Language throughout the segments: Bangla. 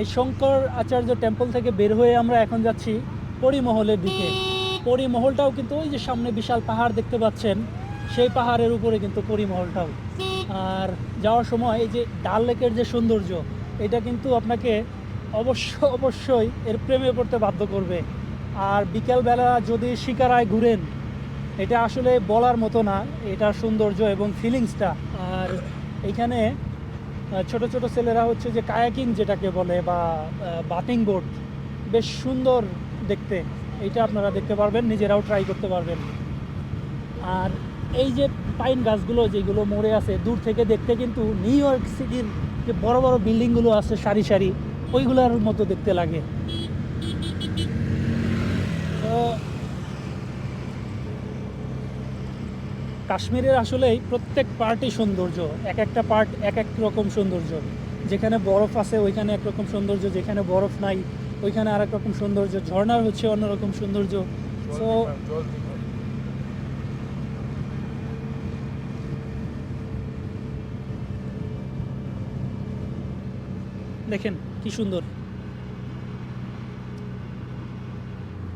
এই শঙ্কর আচার্য টেম্পল থেকে বের হয়ে আমরা এখন যাচ্ছি পরিমহলের দিকে। পরিমহলটাও কিন্তু ওই যে সামনে বিশাল পাহাড় দেখতে পাচ্ছেন, সেই পাহাড়ের উপরে কিন্তু পরিমহলটাও। আর যাওয়ার সময় এই যে ডাল লেকের যে সৌন্দর্য, এটা কিন্তু আপনাকে অবশ্য অবশ্যই এর প্রেমে পড়তে বাধ্য করবে। আর বিকেলবেলা যদি শিকারায় ঘুরেন, এটা আসলে বলার মতো না, এটার সৌন্দর্য এবং ফিলিংসটা আর এখানে ছোট ছোট ছেলেরা হচ্ছে যে কায়াকিং যেটাকে বলে বা বাটিং বোর্ড বেশ সুন্দর দেখতে। এইটা আপনারা দেখতে পারবেন, নিজেরাও ট্রাই করতে পারবেন। আর এই যে পাইন গাছগুলো যেগুলো মরে আছে, দূর থেকে দেখতে কিন্তু নিউ ইয়র্ক সিটির যে বড় বড় বিল্ডিংগুলো আছে সারি সারি, ওইগুলোর মতো দেখতে লাগে। কাশ্মীরের আসলেই প্রত্যেক পার্টই সৌন্দর্য এক একটা পার্ট এক এক রকম সৌন্দর্য। যেখানে বরফ আছে ওইখানে একরকম সৌন্দর্য যেখানে বরফ নাই ওইখানে আর এক রকম সৌন্দর্য ঝর্ণার হচ্ছে অন্যরকম সৌন্দর্য। সো দেখেন কি সুন্দর।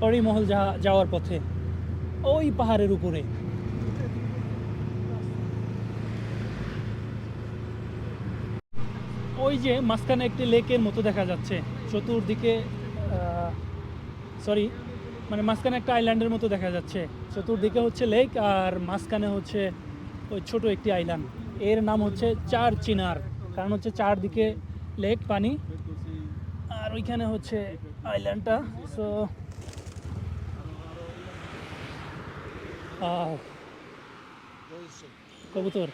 পরিমহল যাওয়ার পথে ওই পাহাড়ের উপরে। ওই যে মাঝখানে একটি লেকের মতো দেখা যাচ্ছে, চতুর্দিকে সরি মানে মাঝখানে একটা আইল্যান্ডের মতো দেখা যাচ্ছে। চতুর্দিকে হচ্ছে লেক আর মাঝখানে হচ্ছে ওই ছোট একটি আইল্যান্ড এর নাম হচ্ছে চার চিনার, কারণ হচ্ছে চারদিকে লেক পানি। আর ওইখানে হচ্ছে আইল্যান্ডটা সো কবুতর।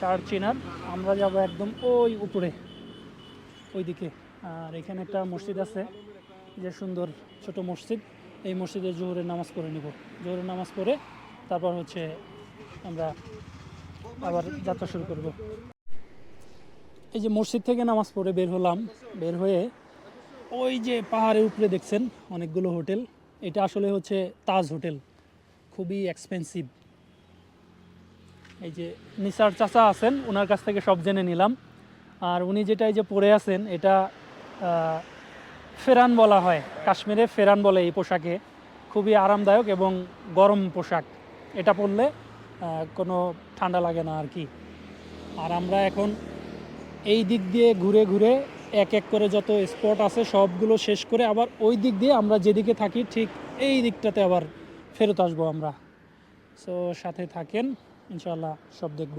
চার চিনার। আমরা যাব একদম ওই উপরে, ওইদিকে। আর এখানে একটা মসজিদ আছে, যে সুন্দর ছোট মসজিদ। এই মসজিদে জোহরের নামাজ পড়ে নিব। জোহরের নামাজ পড়ে তারপর হচ্ছে আমরা আবার যাত্রা শুরু করব। এই যে মসজিদ থেকে নামাজ পড়ে বের হলাম। বের হয়ে ওই যে পাহাড়ের উপরে দেখছেন অনেকগুলো হোটেল। এটা আসলে হচ্ছে তাজ হোটেল। খুবই এক্সপেন্সিভ এই যে নিসার চাচা আছেন ওনার কাছ থেকে সব জেনে নিলাম। আর উনি যেটা এই যে পরে আছেন, এটা ফেরান বলা হয়। কাশ্মীরে ফেরান বলে এই পোশাকে। খুবই আরামদায়ক এবং গরম পোশাক। এটা পরলে কোনো ঠান্ডা লাগে না আর কি। আর আমরা এখন এই দিক দিয়ে ঘুরে ঘুরে এক এক করে যত স্পট আছে, সবগুলো শেষ করে আবার ওই দিক দিয়ে আমরা যেদিকে থাকি, ঠিক এই দিকটাতে আবার ফেরত আসব আমরা। সো সাথে থাকেন। ইনশাল্লাহ সব দেখব।